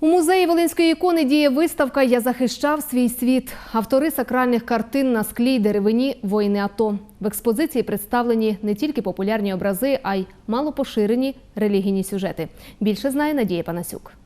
У музеї Волинської ікони діє виставка Я захищав свій світ. Автори сакральних картин на склі й деревині воїни АТО. В експозиції представлені не тільки популярні образи, а й малопоширені релігійні сюжети. Більше знає Надія Панасюк.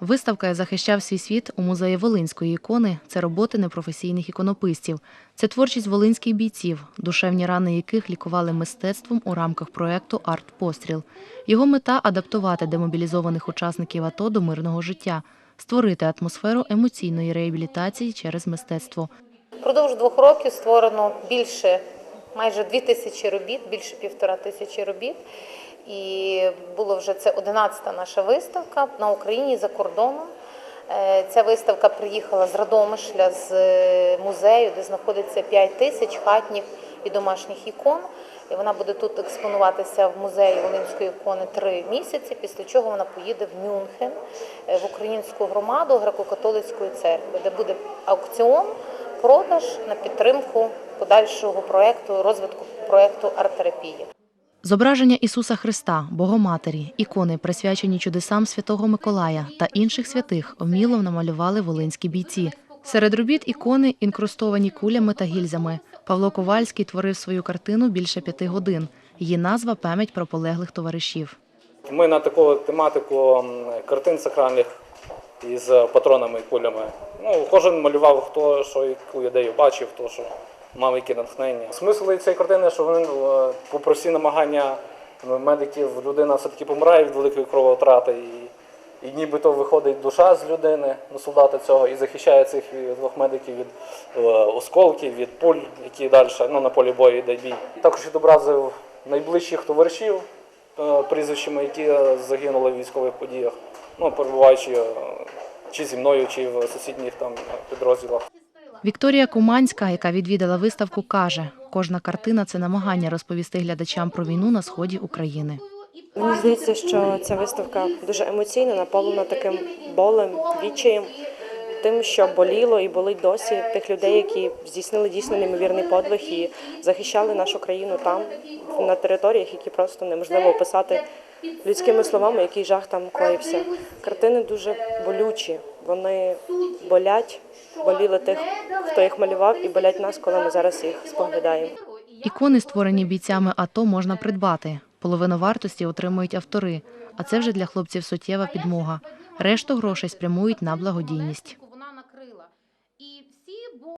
Виставка «Я захищав свій світ у музеї Волинської ікони це роботи непрофесійних іконописців. Це творчість волинських бійців, душевні рани яких лікували мистецтвом у рамках проекту Арт-постріл. Його мета адаптувати демобілізованих учасників АТО до мирного життя, створити атмосферу емоційної реабілітації через мистецтво. Впродовж двох років створено більше, майже дві тисячі робіт, більше півтора тисячі робіт. І було вже це 11-та наша виставка на Україні за кордоном. Е, Ця виставка приїхала з Радомишля, з е, музею, де знаходиться 5 тисяч хатніх і домашніх ікон. І вона буде тут експонуватися в музеї Волинської ікони три місяці, після чого вона поїде в Мюнхен е, в українську громаду греко-католицької церкви, де буде аукціон, продаж на підтримку подальшого проекту, розвитку проекту арт-терапії. Зображення Ісуса Христа, Богоматері, ікони, присвячені чудесам Святого Миколая та інших святих, вміло намалювали волинські бійці. Серед робіт ікони інкрустовані кулями та гільзами. Павло Ковальський творив свою картину більше п'яти годин. Її назва пам'ять про полеглих товаришів. Ми на таку тематику картин сакральних із патронами і кулями. Ну, кожен малював хто що яку ідею бачив, хто що мав які натхнення. Смисл цієї картини, що вони е, попри всі намагання медиків, людина все-таки помирає від великої крововтрати. І, і нібито виходить душа з людини, ну, солдата цього, і захищає цих двох медиків від е, осколків, від пуль, які далі ну, на полі бою йде бій. Також відобразив найближчих товаришів, е, прізвищами, які загинули в військових подіях, ну, перебуваючи чи зі мною, чи в сусідніх там підрозділах. Вікторія Куманська, яка відвідала виставку, каже: кожна картина це намагання розповісти глядачам про війну на сході України. Мені здається, що ця виставка дуже емоційна, наповнена таким болем, відчаєм, тим, що боліло і болить досі тих людей, які здійснили дійсно неймовірний подвиг і захищали нашу країну там, на територіях, які просто неможливо описати людськими словами, який жах там коївся. Картини дуже болючі, вони болять, боліли тих, хто їх малював, і болять нас, коли ми зараз їх споглядаємо. Ікони, створені бійцями АТО, можна придбати. Половину вартості отримують автори, а це вже для хлопців суттєва підмога. Решту грошей спрямують на благодійність.